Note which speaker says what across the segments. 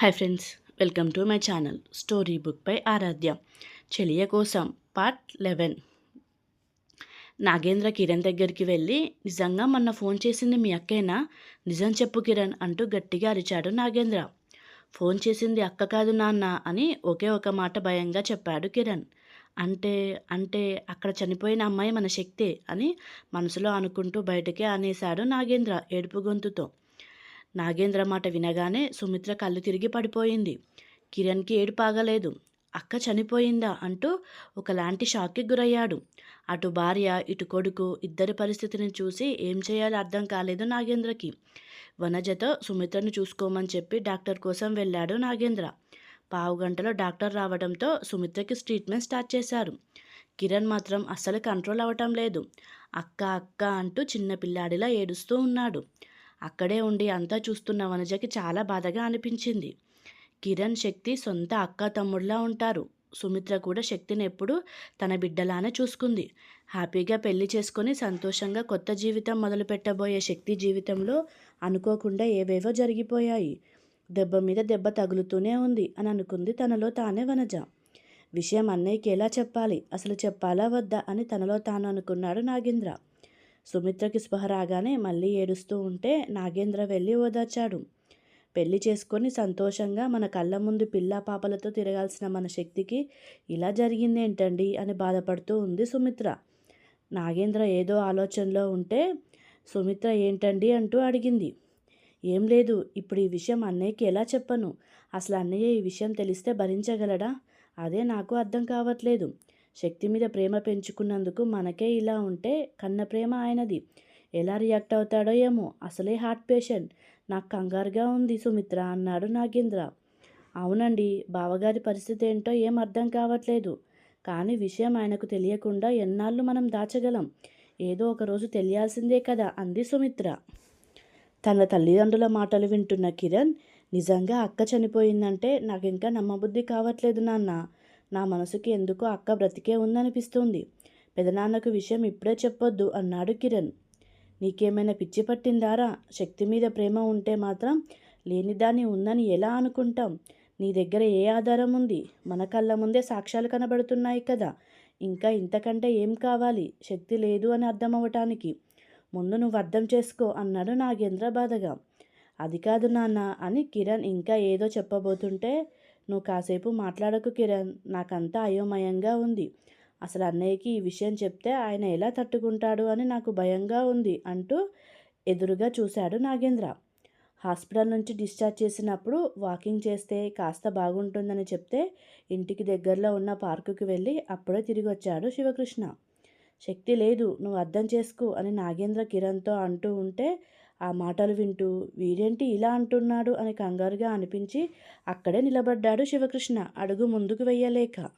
Speaker 1: Hi friends welcome to my channel story book పై ఆరాధ్య చెలియ కోసం part eleven Nagendra Kiran దగ్గరికి వెళ్ళి నిజంగా మొన్న ఫోన్ చేసింది మీ అక్కేనా? నిజం చెప్పు కిరణ్ అంటూ గట్టిగా అరిచాడు నాగేంద్ర. ఫోన్ చేసింది అక్క కాదు నాన్న అని ఒకే ఒక మాట భయంగా చెప్పాడు కిరణ్. అంటే అంటే అక్కడ చనిపోయిన అమ్మాయి మన శక్తే అని మనసులో అనుకుంటూ బయటకే అనేశాడు నాగేంద్ర ఏడుపు గొంతుతో. నాగేంద్ర మాట వినగానే సుమిత్ర కళ్ళు తిరిగి పడిపోయింది. కిరణ్కి ఏడు పాగలేదు అక్క చనిపోయిందా అంటూ ఒకలాంటి షాక్కి గురయ్యాడు. అటు భార్య ఇటు కొడుకు ఇద్దరి పరిస్థితిని చూసి ఏం చేయాలో అర్థం కాలేదు నాగేంద్రకి. వనజతో సుమిత్రను చూసుకోమని చెప్పి డాక్టర్ కోసం వెళ్ళాడు నాగేంద్ర. పావు గంటలో డాక్టర్ రావడంతో సుమిత్రకి ట్రీట్మెంట్ స్టార్ట్ చేశారు. కిరణ్ మాత్రం అస్సలు కంట్రోల్ అవ్వటం లేదు. అక్క అక్క అంటూ చిన్న పిల్లాడిలా ఏడుస్తూ ఉన్నాడు. అక్కడే ఉండి అంతా చూస్తున్న వనజకి చాలా బాధగా అనిపించింది. కిరణ్ శక్తి సొంత అక్క తమ్ముడిలా ఉంటారు. సుమిత్ర కూడా శక్తిని ఎప్పుడు తన బిడ్డలానే చూసుకుంది. హ్యాపీగా పెళ్ళి చేసుకొని సంతోషంగా కొత్త జీవితం మొదలు పెట్టబోయే శక్తి జీవితంలో అనుకోకుండా ఏవేవో జరిగిపోయాయి. దెబ్బ మీద దెబ్బ తగులుతూనే ఉంది అని అనుకుంది తనలో తానే వనజ. విషయం అన్నయ్యకి ఎలా చెప్పాలి? అసలు చెప్పాలా వద్దా అని తనలో తాను అనుకున్నాడు నాగేంద్ర. సుమిత్రకి స్పృహ రాగానే మళ్ళీ ఏడుస్తూ ఉంటే నాగేంద్ర వెళ్ళి ఓదార్చాడు. పెళ్ళి చేసుకొని సంతోషంగా మన కళ్ళ ముందు పిల్ల పాపలతో తిరగాల్సిన మన శక్తికి ఇలా జరిగిందేంటండి అని బాధపడుతూ ఉంది సుమిత్ర. నాగేంద్ర ఏదో ఆలోచనలో ఉంటే సుమిత్ర ఏంటండి అంటూ అడిగింది. ఏం లేదు ఇప్పుడు ఈ విషయం అన్నయ్యకి ఎలా చెప్పను? అసలు అన్నయ్య ఈ విషయం తెలిస్తే భరించగలడా? అదే నాకు అర్థం కావట్లేదు. శక్తి మీద ప్రేమ పెంచుకున్నందుకు మనకే ఇలా ఉంటే కన్న ప్రేమ ఆయనది. ఎలా రియాక్ట్ అవుతాడో ఏమో అసలే హార్ట్ పేషెంట్ నాకు కంగారుగా ఉంది సుమిత్ర అన్నాడు నాగేంద్ర. అవునండి బావగారి పరిస్థితి ఏంటో ఏం అర్థం కావట్లేదు. కానీ విషయం ఆయనకు తెలియకుండా ఎన్నాళ్ళు మనం దాచగలం. ఏదో ఒకరోజు తెలియాల్సిందే కదా అంది సుమిత్ర. తన తల్లిదండ్రుల మాటలు వింటున్న కిరణ్ నిజంగా అక్క చనిపోయిందంటే నాకు ఇంకా నమ్మబుద్ధి కావట్లేదు నాన్న. నా మనసుకి ఎందుకో అక్క బ్రతికే ఉందనిపిస్తుంది. పెదనాన్నకు విషయం ఇప్పుడే చెప్పొద్దు అన్నాడు కిరణ్. నీకేమైనా పిచ్చి పట్టిందారా? శక్తి మీద ప్రేమ ఉంటే మాత్రం లేనిదాన్ని ఉందని ఎలా అనుకుంటాం? నీ దగ్గర ఏ ఆధారం ఉంది? మన కళ్ళ ముందే సాక్ష్యాలు కనబడుతున్నాయి కదా. ఇంకా ఇంతకంటే ఏం కావాలి? శక్తి లేదు అని అర్థం అవ్వటానికి ముందు నువ్వు అర్థం చేసుకో అన్నాడు నాగేంద్ర బాధగా. అది కాదు నాన్న అని కిరణ్ ఇంకా ఏదో చెప్పబోతుంటే నువ్వు కాసేపు మాట్లాడకు కిరణ్. నాకంతా అయోమయంగా ఉంది. అసలు అన్నయ్యకి ఈ విషయం చెప్తే ఆయన ఎలా తట్టుకుంటాడు అని నాకు భయంగా ఉంది అంటూ ఎదురుగా చూశాడు నాగేంద్ర. హాస్పిటల్ నుంచి డిశ్చార్జ్ చేసినప్పుడు వాకింగ్ చేస్తే కాస్త బాగుంటుందని చెప్తే ఇంటికి దగ్గరలో ఉన్న పార్కుకి వెళ్ళి అప్పుడే తిరిగి వచ్చాడు శివకృష్ణ. శక్తి లేదు నువ్వు అర్థం చేసుకో అని నాగేంద్ర కిరణ్తో అంటూ ఉంటే ఆ మాటలు వింటూ వీరేంటి ఇలా అంటున్నాడు అని కంగారుగా అనిపించి అక్కడే నిలబడ్డాడు శివకృష్ణ. అడుగు ముందుకు వెయ్యలేక.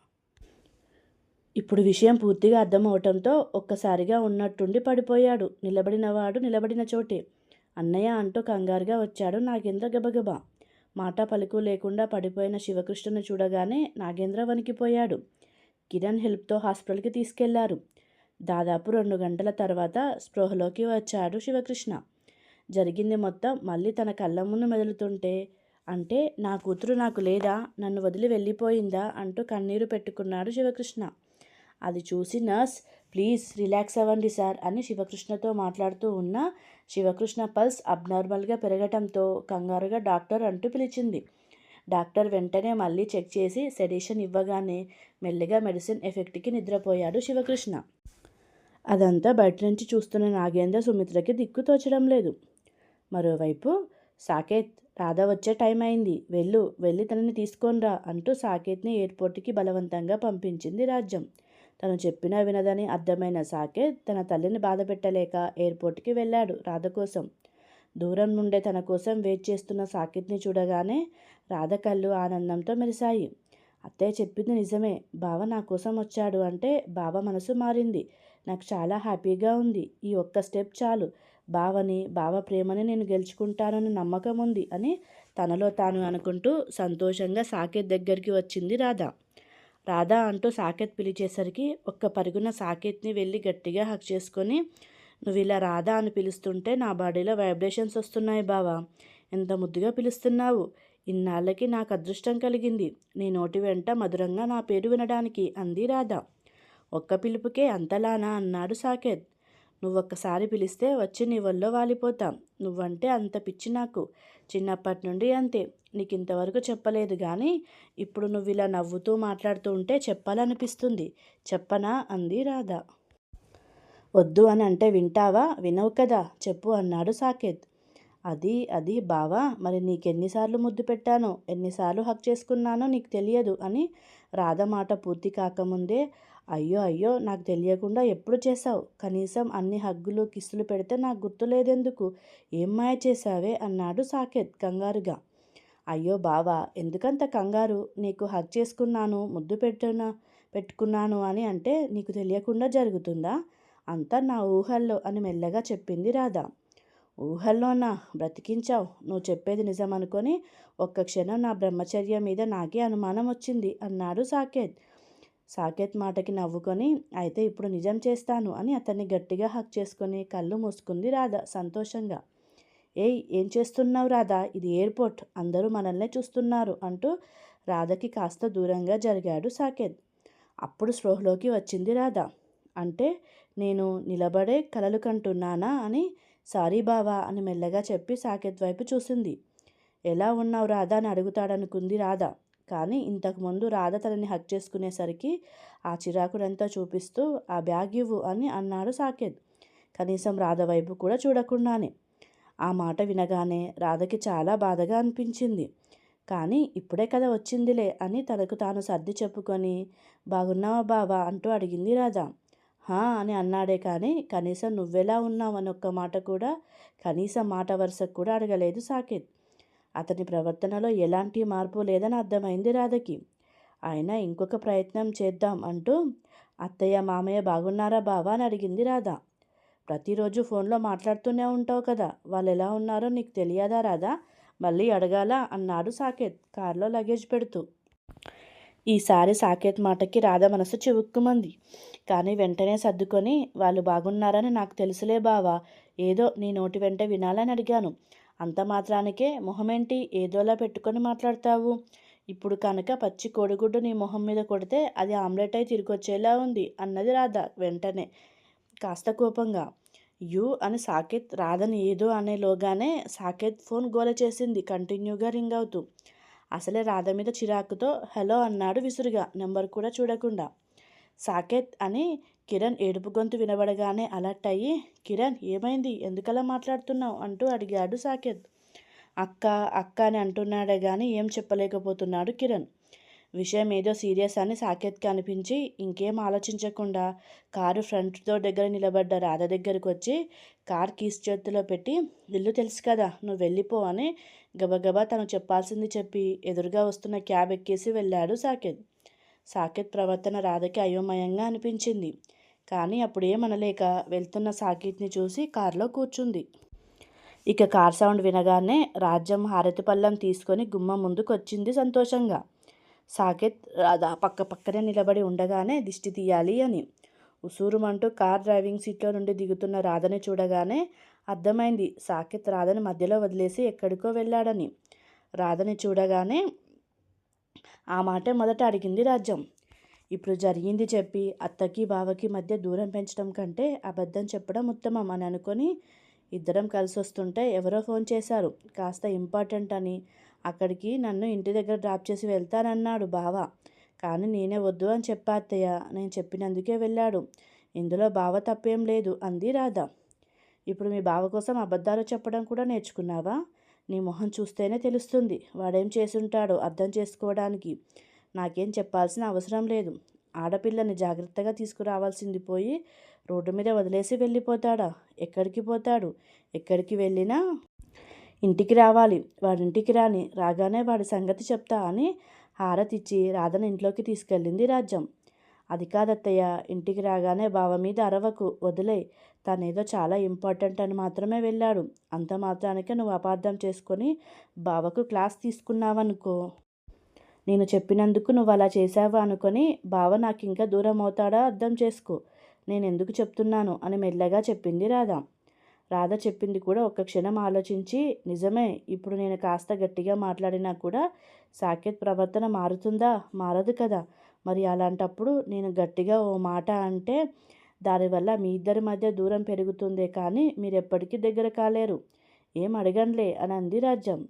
Speaker 1: ఇప్పుడు విషయం పూర్తిగా అర్థమవటంతో ఒక్కసారిగా ఉన్నట్టుండి పడిపోయాడు. నిలబడినవాడు నిలబడిన చోటే. అన్నయ్య అంటూ కంగారుగా వచ్చాడు నాగేంద్ర గబగబా. మాట పలుకు లేకుండా పడిపోయిన శివకృష్ణను చూడగానే నాగేంద్ర వణికిపోయాడు. కిరణ్ హెల్ప్తో హాస్పిటల్కి తీసుకెళ్ళారు. దాదాపు రెండు గంటల తర్వాత స్పృహలోకి వచ్చాడు శివకృష్ణ. జరిగింది మొత్తం మళ్ళీ తన కళ్ళ ముందు మెదులుతుంటే అంటే నా కూతురు నాకు లేదా నన్ను వదిలి వెళ్ళిపోయిందా అంటూ కన్నీరు పెట్టుకున్నాడు శివకృష్ణ. అది చూసి నర్స్ ప్లీజ్ రిలాక్స్ అవ్వండి సార్ అని శివకృష్ణతో మాట్లాడుతూ ఉన్న శివకృష్ణ పల్స్ అబ్నార్మల్గా పెరగటంతో కంగారుగా డాక్టర్ అంటూ పిలిచింది. డాక్టర్ వెంటనే మళ్ళీ చెక్ చేసి సెడేషన్ ఇవ్వగానే మెల్లిగా మెడిసిన్ ఎఫెక్ట్కి నిద్రపోయాడు శివకృష్ణ. అదంతా బయట నుంచి చూస్తున్న నాగేంద్ర సుమిత్రకి దిక్కు తోచడం లేదు. మరోవైపు సాకేత్ రాధ వచ్చే టైం అయింది. వెళ్ళు వెళ్ళి తనని తీసుకొనిరా అంటూ సాకేత్ని ఎయిర్పోర్ట్కి బలవంతంగా పంపించింది రాజ్యం. తను చెప్పినా వినదని అర్థమైన సాకేత్ తన తల్లిని బాధ పెట్టలేక ఎయిర్పోర్ట్కి వెళ్ళాడు రాధ కోసం. దూరం నుండే తన కోసం వెయిట్ చేస్తున్న సాకేత్ని చూడగానే రాధ కళ్ళు ఆనందంతో మెరిశాయి. అత్తయ్య చెప్పింది నిజమే. బావ నా కోసం వచ్చాడు అంటే బావ మనసు మారింది. నాకు చాలా హ్యాపీగా ఉంది. ఈ ఒక్క స్టెప్ చాలు. బావని బావ ప్రేమని నేను గెలుచుకుంటానని నమ్మకం ఉంది అని తనలో తాను అనుకుంటూ సంతోషంగా సాకేత్ దగ్గరికి వచ్చింది రాధ. రాధా అంటూ సాకేత్ పిలిచేసరికి ఒక్క పరుగున సాకేత్ని వెళ్ళి గట్టిగా హక్ చేసుకొని నువ్వు ఇలా రాధా అని పిలుస్తుంటే నా బాడీలో వైబ్రేషన్స్ వస్తున్నాయి బావా. ఎంత ముద్దుగా పిలుస్తున్నావు. ఇన్నాళ్ళకి నాకు అదృష్టం కలిగింది. నీ నోటి వెంట మధురంగా నా పేరు వినడానికి అంది రాధ. ఒక్క పిలుపుకే అంతలానా అన్నాడు సాకేత్. నువ్వొక్కసారి పిలిస్తే వచ్చి నీ వల్లో వాలిపోతాం. నువ్వంటే అంత పిచ్చి నాకు. చిన్నప్పటి నుండి అంతే. నీకు ఇంతవరకు చెప్పలేదు కానీ ఇప్పుడు నువ్వు ఇలా నవ్వుతూ మాట్లాడుతూ ఉంటే చెప్పాలనిపిస్తుంది. చెప్పనా? అంది రాధ. వద్దు అని అంటే వింటావా? వినవు కదా. చెప్పు అన్నాడు సాకేత్. అది అది బావా మరి నీకెన్నిసార్లు ముద్దు పెట్టానో? ఎన్నిసార్లు హక్ చేసుకున్నానో నీకు తెలియదు అని రాధ మాట పూర్తి కాకముందే అయ్యో అయ్యో నాకు తెలియకుండా ఎప్పుడు చేశావు? కనీసం అన్ని హగ్గులు కిస్సులు పెడితే నాకు గుర్తులేదెందుకు? ఏం మాయ చేశావే? అన్నాడు సాకేత్ కంగారుగా. అయ్యో బావా ఎందుకంత కంగారు? నీకు హగ్ చేసుకున్నాను ముద్దు పెట్టున పెట్టుకున్నాను అని అంటే నీకు తెలియకుండా జరుగుతుందా? అంతా నా ఊహల్లో అని మెల్లగా చెప్పింది రాధా. ఊహల్లోనా? బ్రతికించావు. నువ్వు చెప్పేది నిజం అనుకొని ఒక్క క్షణం నా బ్రహ్మచర్య మీద నాకే అనుమానం వచ్చింది అన్నాడు సాకేత్. సాకేత్ మాటకి నవ్వుకొని అయితే ఇప్పుడు నిజం చేస్తాను అని అతన్ని గట్టిగా హక్ చేసుకొని కళ్ళు మూసుకుంది రాధ సంతోషంగా. ఏయ్ ఏం చేస్తున్నావు రాధా? ఇది ఎయిర్పోర్ట్. అందరూ మనల్నే చూస్తున్నారు అంటూ రాధకి కాస్త దూరంగా జరిగాడు సాకేత్. అప్పుడు స్పృహలోకి వచ్చింది రాధ. అంటే నేను నిలబడే కలలు కంటున్నానా అని సారీ బావా అని మెల్లగా చెప్పి సాకేత్ వైపు చూసింది. ఎలా ఉన్నావు రాధా అని అడుగుతాడనుకుంది రాధ. కానీ ఇంతకుముందు రాధ తనని హక్ చేసుకునేసరికి ఆ చిరాకుడంతా చూపిస్తూ ఆ బ్యాగ్ ఇవ్వు అని అన్నాడు సాకేత్. కనీసం రాధ వైపు కూడా చూడకుండానే. ఆ మాట వినగానే రాధకి చాలా బాధగా అనిపించింది. కానీ ఇప్పుడే కదా వచ్చిందిలే అని తనకు తాను సర్ది చెప్పుకొని బాగున్నావా బావా అంటూ అడిగింది రాధ. హా అని అన్నాడే కానీ కనీసం నువ్వెలా ఉన్నావు అని ఒక్క మాట కూడా కనీసం మాట వరుసకు కూడా అడగలేదు సాకేత్. అతని ప్రవర్తనలో ఎలాంటి మార్పు లేదని అర్థమైంది రాధకి. ఆయన ఇంకొక ప్రయత్నం చేద్దాం అంటూ అత్తయ్య మామయ్య బాగున్నారా బావా అని అడిగింది రాధ. ప్రతిరోజు ఫోన్లో మాట్లాడుతూనే ఉంటావు కదా వాళ్ళు ఎలా ఉన్నారో నీకు తెలియదా రాధా? మళ్ళీ అడగాల? అన్నాడు సాకేత్ కారులో లగేజ్ పెడుతూ. ఈసారి సాకేత్ మాటకి రాధ మనసు చివుక్కుమంది. కానీ వెంటనే సర్దుకొని వాళ్ళు బాగున్నారని నాకు తెలుసులే బావా ఏదో నీ నోటి వెంట వినాలని అడిగాను. అంత మాత్రానికే మొహమేంటి? ఏదోలా పెట్టుకొని మాట్లాడతావు. ఇప్పుడు కనుక పచ్చి కోడిగుడ్డు నీ మొహం మీద కొడితే అది ఆమ్లెట్ అయి తిరిగొచ్చేలా ఉంది అన్నది రాధ వెంటనే. కాస్త కోపంగా. యు అని సాకేత్ రాధని ఏదో అనేలోగానే సాకేత్ ఫోన్ గోల చేసింది కంటిన్యూగా రింగ్ అవుతూ. అసలే రాధ మీద చిరాకుతో హలో అన్నాడు విసురుగా. నెంబర్ కూడా చూడకుండా. సాకేత్ అని కిరణ్ ఏడుపు గొంతు వినబడగానే అలర్ట్ అయ్యి కిరణ్ ఏమైంది? ఎందుకలా మాట్లాడుతున్నావు? అంటూ అడిగాడు సాకేత్. అక్క అక్క అని అంటున్నాడే కానీ ఏం చెప్పలేకపోతున్నాడు కిరణ్. విషయం ఏదో సీరియస్ అని సాకేత్కి అనిపించి ఇంకేం ఆలోచించకుండా కారు ఫ్రంట్ డోర్ దగ్గర నిలబడ్డ రాధ దగ్గరకు వచ్చి కార్ కీస్ చేతిలో పెట్టి ఇల్లు తెలుసు కదా నువ్వు వెళ్ళిపో అని గబగబా తను చెప్పాల్సింది చెప్పి ఎదురుగా వస్తున్న క్యాబ్ ఎక్కేసి వెళ్ళాడు సాకేత్. సాకేత్ ప్రవర్తన రాధకి అయోమయంగా అనిపించింది. కానీ అప్పుడేమనలేక వెళ్తున్న సాకేత్ని చూసి కారులో కూర్చుంది. ఇక కార్ సౌండ్ వినగానే రాజ్యం హారతి పళ్ళం తీసుకొని గుమ్మం ముందుకు వచ్చింది సంతోషంగా. సాకేత్ రాధా పక్క పక్కనే నిలబడి ఉండగానే దిష్టి తీయాలి అని. ఉసూరుమంటూ కార్ డ్రైవింగ్ సీట్లో నుండి దిగుతున్న రాధని చూడగానే అర్థమైంది సాకేత్ రాధని మధ్యలో వదిలేసి ఎక్కడికో వెళ్ళాడని. రాధని చూడగానే ఆ మాటే మొదట అడిగింది రాజ్యం. ఇప్పుడు జరిగింది చెప్పి అత్తకి బావకి మధ్య దూరం పెంచడం కంటే అబద్ధం చెప్పడం ఉత్తమం అని అనుకొని ఇద్దరం కలిసి వస్తుంటే ఎవరో ఫోన్ చేశారు. కాస్త ఇంపార్టెంట్ అని. అక్కడికి నన్ను ఇంటి దగ్గర డ్రాప్ చేసి వెళ్తానన్నాడు బావ. కానీ నేనే వద్దు అని చెప్పా అత్తయ్య. నేను చెప్పినందుకే వెళ్ళాడు. ఇందులో బావ తప్పేం లేదు అంది రాధ. ఇప్పుడు మీ బావ కోసం అబద్ధాలు చెప్పడం కూడా నేర్చుకున్నావా? నీ మొహం చూస్తేనే తెలుస్తుంది. వాడేం చేసుంటాడో అర్థం చేసుకోవడానికి. నాకేం చెప్పాల్సిన అవసరం లేదు. ఆడపిల్లని జాగ్రత్తగా తీసుకురావాల్సింది పోయి రోడ్డు మీద వదిలేసి వెళ్ళిపోతాడా? ఎక్కడికి పోతాడు? ఎక్కడికి వెళ్ళినా ఇంటికి రావాలి. వాడింటికి రాని రాగానే వాడి సంగతి చెప్తా అని హారతిచ్చి రాధను ఇంట్లోకి తీసుకెళ్ళింది రాజ్యం. అది కాదత్తయ్య ఇంటికి రాగానే బావ మీద అరవకు వదిలే. తనేదో చాలా ఇంపార్టెంట్ అని మాత్రమే వెళ్ళాడు. అంత మాత్రానికే నువ్వు అపార్థం చేసుకొని బావకు క్లాస్ తీసుకున్నావనుకో. నేను చెప్పినందుకు నువ్వు అలా చేసావా అనుకొని బావ నాకు ఇంకా దూరం అవుతాడా అర్థం చేసుకో. నేను ఎందుకు చెప్తున్నాను అని మెల్లగా చెప్పింది రాధ. రాధ చెప్పింది కూడా ఒక్క క్షణం ఆలోచించి నిజమే ఇప్పుడు నేను కాస్త గట్టిగా మాట్లాడినా కూడా సాకేత్ ప్రవర్తన మారుతుందా? మారదు కదా. మరి అలాంటప్పుడు నేను గట్టిగా ఓ మాట అంటే దానివల్ల మీ ఇద్దరి మధ్య దూరం పెరుగుతుందే కానీ మీరు ఎప్పటికీ దగ్గర కాలేరు. ఏం అడగంలే అని అంది రాజ్యం.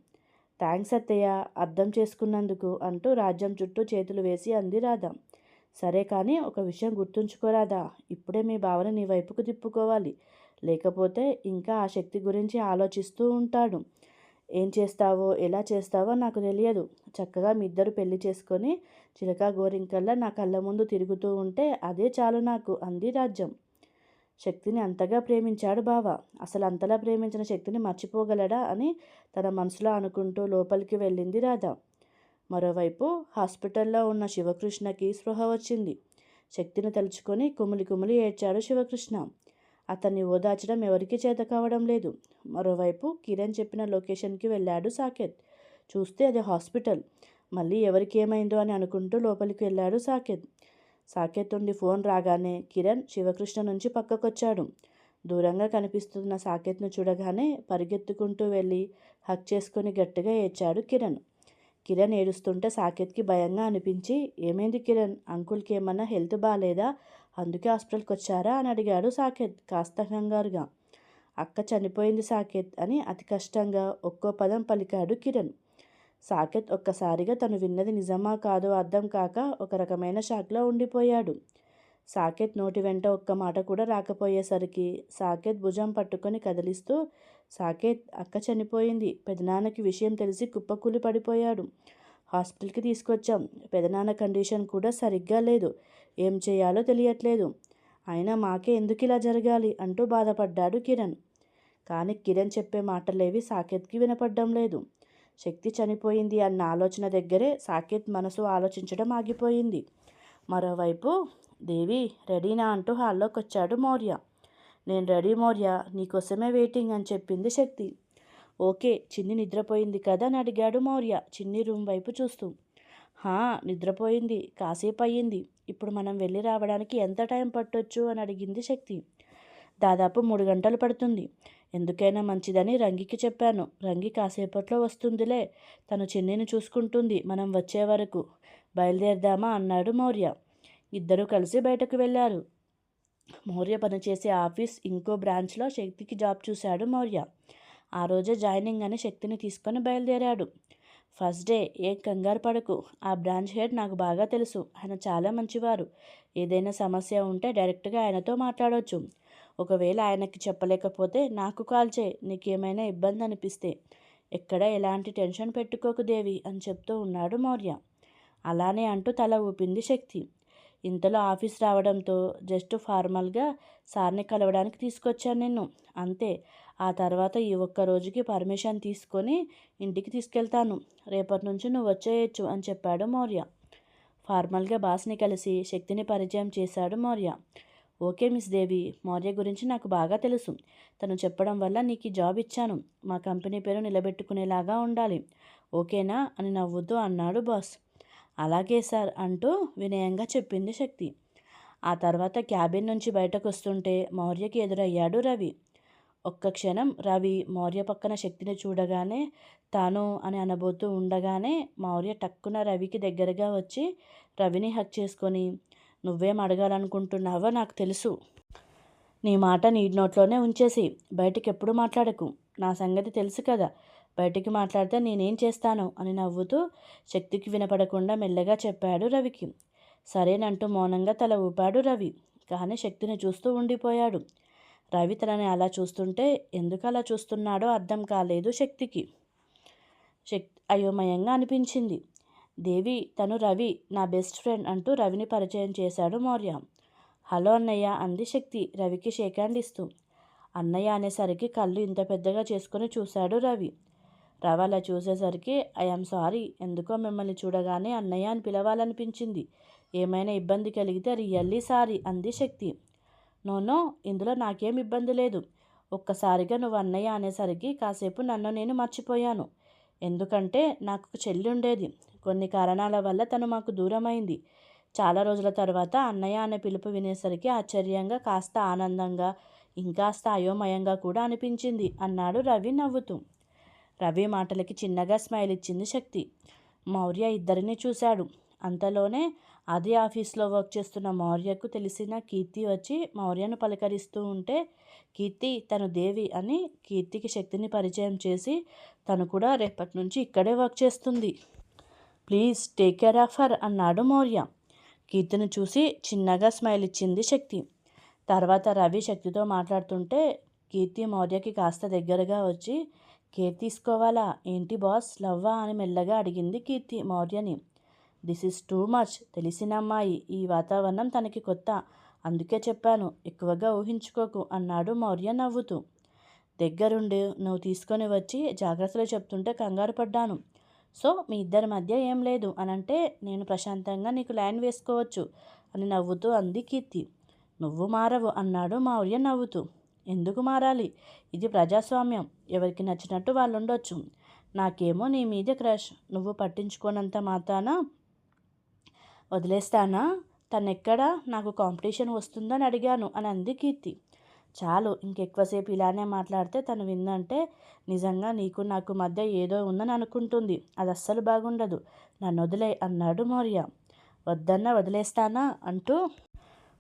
Speaker 1: థ్యాంక్స్ అత్తయ్య అర్థం చేసుకున్నందుకు అంటూ రాజ్యం చుట్టూ చేతులు వేసి అంది రాధ. సరే కానీ ఒక విషయం గుర్తుంచుకోరాదా ఇప్పుడే మీ భావన నీ వైపుకు తిప్పుకోవాలి. లేకపోతే ఇంకా ఆ శక్తి గురించి ఆలోచిస్తూ ఉంటాడు. ఏం చేస్తావో ఎలా చేస్తావో నాకు తెలియదు. చక్కగా మీ ఇద్దరు పెళ్ళి చేసుకొని చిలక గోరింకల్లా నా కళ్ళ ముందు తిరుగుతూ ఉంటే అదే చాలు నాకు అంది రాజ్యం. శక్తిని అంతగా ప్రేమించాడు బావ. అసలు అంతలా ప్రేమించిన శక్తిని మర్చిపోగలడా అని తన మనసులో అనుకుంటూ లోపలికి వెళ్ళింది రాధ. మరోవైపు హాస్పిటల్లో ఉన్న శివకృష్ణకి స్పృహ వచ్చింది. శక్తిని తలుచుకొని కుమిలి కుమిలి ఏడ్చాడు శివకృష్ణ. అతన్ని ఓదార్చడం ఎవరికీ చేత కావడం లేదు. మరోవైపు కిరణ్ చెప్పిన లొకేషన్కి వెళ్ళాడు సాకేత్. చూస్తే అది హాస్పిటల్. మళ్ళీ ఎవరికి ఏమైందో అని అనుకుంటూ లోపలికి వెళ్ళాడు సాకేత్. సాకేత్ ఉండి ఫోన్ రాగానే కిరణ్ శివకృష్ణ నుంచి పక్కకొచ్చాడు. దూరంగా కనిపిస్తున్న సాకేత్ను చూడగానే పరిగెత్తుకుంటూ వెళ్ళి హక్ చేసుకుని గట్టిగా ఏడ్చాడు కిరణ్. కిరణ్ ఏడుస్తుంటే సాకేత్కి భయంగా అనిపించి ఏమైంది కిరణ్? అంకుల్కి ఏమన్నా హెల్త్ బాగాలేదా అందుకే హాస్పిటల్కి వచ్చారా అని అడిగాడు సాకేత్ కాస్త కంగారుగా. అక్క చనిపోయింది సాకేత్ అని అతి కష్టంగా ఒక్కో పదం పలికాడు కిరణ్. సాకెత్ ఒక్కసారిగా తను విన్నది నిజమా కాదో అర్థం కాక ఒక రకమైన షాక్లో ఉండిపోయాడు. సాకెత్ నోటి వెంట ఒక్క మాట కూడా రాకపోయేసరికి సాకెత్ భుజం పట్టుకొని కదిలిస్తూ సాకేత్ అక్క చనిపోయింది. పెదనాన్నకి విషయం తెలిసి కుప్పకూలి పడిపోయాడు. హాస్పిటల్కి తీసుకొచ్చాం. పెదనాన్న కండిషన్ కూడా సరిగ్గా లేదు. ఏం చేయాలో తెలియట్లేదు. అయినా మాకే ఎందుకు ఇలా జరగాలి? అంటూ బాధపడ్డాడు కిరణ్. కానీ కిరణ్ చెప్పే మాటలేవి సాకేత్కి వినపడడం లేదు. శక్తి చనిపోయింది అన్న ఆలోచన దగ్గరే సాకేత్ మనసు ఆలోచించడం ఆగిపోయింది. మరోవైపు దేవి రెడీనా అంటూ హాల్లోకి వచ్చాడు మౌర్య. నేను రెడీ మౌర్య నీకోసమే వెయిటింగ్ అని చెప్పింది శక్తి. ఓకే చిన్ని నిద్రపోయింది కదా అని అడిగాడు మౌర్య చిన్ని రూమ్ వైపు చూస్తూ. హా నిద్రపోయింది కాసేపు అయ్యింది ఇప్పుడు మనం వెళ్ళి రావడానికి ఎంత టైం పట్టొచ్చు అని అడిగింది శక్తి. దాదాపు మూడు గంటలు పడుతుంది. ఎందుకైనా మంచిదని రంగికి చెప్పాను. రంగి కాసేపట్లో వస్తుందిలే. తను చిన్నిని చూసుకుంటుంది. మనం వచ్చే వరకు బయలుదేరదామా అన్నాడు మౌర్య. ఇద్దరూ కలిసి బయటకు వెళ్ళారు. మౌర్య పనిచేసే ఆఫీస్ ఇంకో బ్రాంచ్లో శక్తికి జాబ్ చూశాడు మౌర్య. ఆ రోజే జాయినింగ్ అని శక్తిని తీసుకొని బయలుదేరాడు. ఫస్ట్ డే ఏ కంగారు పడకు. ఆ బ్రాంచ్ హెడ్ నాకు బాగా తెలుసు. ఆయన చాలా మంచివారు. ఏదైనా సమస్య ఉంటే డైరెక్ట్గా ఆయనతో మాట్లాడవచ్చు ఒకవేళ ఆయనకి చెప్పలేకపోతే నాకు కాల్ చేయి నీకేమైనా ఇబ్బంది అనిపిస్తే ఎక్కడ ఎలాంటి టెన్షన్ పెట్టుకోకు దేవి అని చెప్తూ ఉన్నాడు మౌర్య. అలానే అంటూ తల ఊపింది శక్తి. ఇంతలో ఆఫీస్ రావడంతో జస్ట్ ఫార్మల్గా సార్ని కలవడానికి తీసుకొచ్చాను నిన్ను. అంతే ఆ తర్వాత ఈ ఒక్క రోజుకి పర్మిషన్ తీసుకొని ఇంటికి తీసుకెళ్తాను. రేపటి నుంచి నువ్వు వచ్చేయచ్చు అని చెప్పాడు మౌర్య. ఫార్మల్గా బాస్ని కలిసి శక్తిని పరిచయం చేశాడు Maurya. Okay miss Devi. Maurya గురించి నాకు బాగా తెలుసు. తను చెప్పడం వల్ల నీకు ఈ జాబ్ ఇచ్చాను. మా కంపెనీ పేరు నిలబెట్టుకునేలాగా ఉండాలి. ఓకేనా? అని నవ్వుతూ అన్నాడు బాస్. అలాగే సార్ అంటూ వినయంగా చెప్పింది శక్తి. ఆ తర్వాత క్యాబిన్ నుంచి బయటకు వస్తుంటే మౌర్యకి ఎదురయ్యాడు రవి. ఒక్క క్షణం రవి మౌర్య పక్కన శక్తిని చూడగానే తాను అని అనబోతూ ఉండగానే మౌర్య టక్కున రవికి దగ్గరగా వచ్చి రవిని హక్ చేసుకొని నువ్వేం అడగాలనుకుంటున్నావో నాకు తెలుసు. నీ మాట నీ నోట్లోనే ఉంచేసి బయటికి ఎప్పుడు మాట్లాడకు. నా సంగతి తెలుసు కదా. బయటికి మాట్లాడితే నేనేం చేస్తాను? అని నవ్వుతూ శక్తికి వినపడకుండా మెల్లగా చెప్పాడు రవికి. సరేనంటూ మౌనంగా తల ఊపాడు రవి. కానీ శక్తిని చూస్తూ ఉండిపోయాడు. రవి తనని అలా చూస్తుంటే ఎందుకు అలా చూస్తున్నాడో అర్థం కాలేదు శక్తికి. శక్తి అయోమయంగా అనిపించింది. దేవి తను రవి నా బెస్ట్ ఫ్రెండ్ అంటూ రవిని పరిచయం చేశాడు మౌర్య. హలో అన్నయ్య అంది శక్తి రవికి షేక్ హ్యాండ్ ఇస్తూ. అన్నయ్య అనేసరికి కళ్ళు ఇంత పెద్దగా చేసుకుని చూశాడు రవి. రవి అలా చూసేసరికి ఐఎమ్ సారీ ఎందుకో మిమ్మల్ని చూడగానే అన్నయ్య అని పిలవాలనిపించింది. ఏమైనా ఇబ్బంది కలిగితే రియల్లీ సారీ అంది శక్తి. నోనో ఇందులో నాకేం ఇబ్బంది లేదు. ఒక్కసారిగా నువ్వు అన్నయ్య అనేసరికి కాసేపు నన్ను నేను మర్చిపోయాను. ఎందుకంటే నాకు చెల్లి ఉండేది. కొన్ని కారణాల వల్ల తను మాకు దూరమైంది. చాలా రోజుల తర్వాత అన్నయ్య అనే పిలుపు వినేసరికి ఆశ్చర్యంగా కాస్త ఆనందంగా ఇంకాస్త అయోమయంగా కూడా అనిపించింది. అన్నాడు రవి నవ్వుతూ. రవి మాటలకి చిన్నగా స్మైల్ ఇచ్చింది శక్తి. మౌర్య ఇద్దరిని చూశాడు. అంతలోనే అదే ఆఫీస్లో వర్క్ చేస్తున్న మౌర్యకు తెలిసిన కీర్తి వచ్చి మౌర్యను పలకరిస్తూ ఉంటే కీర్తి తను దేవి అని కీర్తికి శక్తిని పరిచయం చేసి తను కూడా రేపటి నుంచి ఇక్కడే వర్క్ చేస్తుంది. Please take care of her అన్నాడు మౌర్య. కీర్తిని చూసి చిన్నగా స్మైల్ ఇచ్చింది శక్తి. తర్వాత రవి శక్తితో మాట్లాడుతుంటే కీర్తి మౌర్యకి కాస్త దగ్గరగా వచ్చి కేర్ తీసుకోవాలా? ఏంటి బాస్? లవ్వా? అని మెల్లగా అడిగింది కీర్తి మౌర్యని. దిస్ ఇస్ టూ మచ్ తెలిసిన అమ్మాయి. ఈ వాతావరణం తనకి కొత్త. అందుకే చెప్పాను ఎక్కువగా ఊహించుకోకు అన్నాడు మౌర్య నవ్వుతూ. దగ్గరుండి. నువ్వు తీసుకొని వచ్చి జాగ్రత్తలు చెప్తుంటే కంగారు పడ్డాను. సో మీ ఇద్దరి మధ్య ఏం లేదు అని అంటే నేను ప్రశాంతంగా నీకు లైన్ వేసుకోవచ్చు అని నవ్వుతూ అంది కీర్తి. నువ్వు మారవు అన్నాడు మౌర్య నవ్వుతూ. ఎందుకు మారాలి? ఇది ప్రజాస్వామ్యం. ఎవరికి నచ్చినట్టు వాళ్ళు ఉండొచ్చు నాకేమో నీ మీద క్రష్. నువ్వు పట్టించుకోనంత మాత్రాన వదిలేస్తానా? తనెక్కడ? నాకు కాంపిటీషన్ వస్తుందని అడిగాను అని అంది కీర్తి. చాలు ఇంకెక్కువసేపు ఇలానే మాట్లాడితే తను విందంటే నిజంగా నీకు నాకు మధ్య ఏదో ఉందని అనుకుంటుంది. అది అస్సలు బాగుండదు. నన్ను వదిలే అన్నాడు మౌర్య. వద్దన్నా వదిలేస్తానా? అంటూ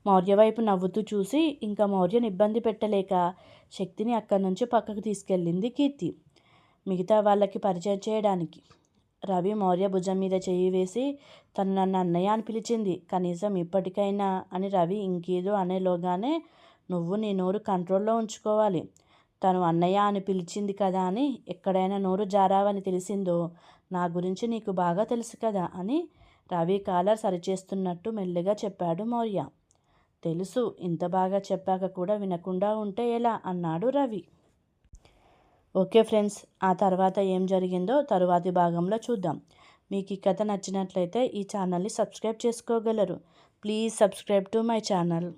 Speaker 1: మౌర్య వైపు నవ్వుతూ చూసి ఇంకా మౌర్యని ఇబ్బంది పెట్టలేక శక్తిని అక్కడి నుంచి పక్కకు తీసుకెళ్ళింది కీర్తి. మిగతా వాళ్ళకి పరిచయం చేయడానికి. రవి మౌర్య భుజం మీద చేయి వేసి తను నన్ను అన్నయ్య అని పిలిచింది. కనీసం ఇప్పటికైనా అని రవి ఇంకేదో అనేలోగానే నువ్వు నీ నోరు కంట్రోల్లో ఉంచుకోవాలి. తను అన్నయ్య అని పిలిచింది కదా అని ఎక్కడైనా నోరు జారావని తెలిసిందో నా గురించి నీకు బాగా తెలుసు కదా అని రవి కాలర్ సరిచేస్తున్నట్టు మెల్లిగా చెప్పాడు మౌర్య. తెలుసు ఇంత బాగా చెప్పాక కూడా వినకుండా ఉంటే ఎలా? అన్నాడు రవి. ఓకే ఫ్రెండ్స్ ఆ తర్వాత ఏం జరిగిందో తరువాతి భాగంలో చూద్దాం. మీకు ఈ కథ నచ్చినట్లయితే ఈ ఛానల్ని సబ్స్క్రైబ్ చేసుకోగలరు. Please subscribe to my channel.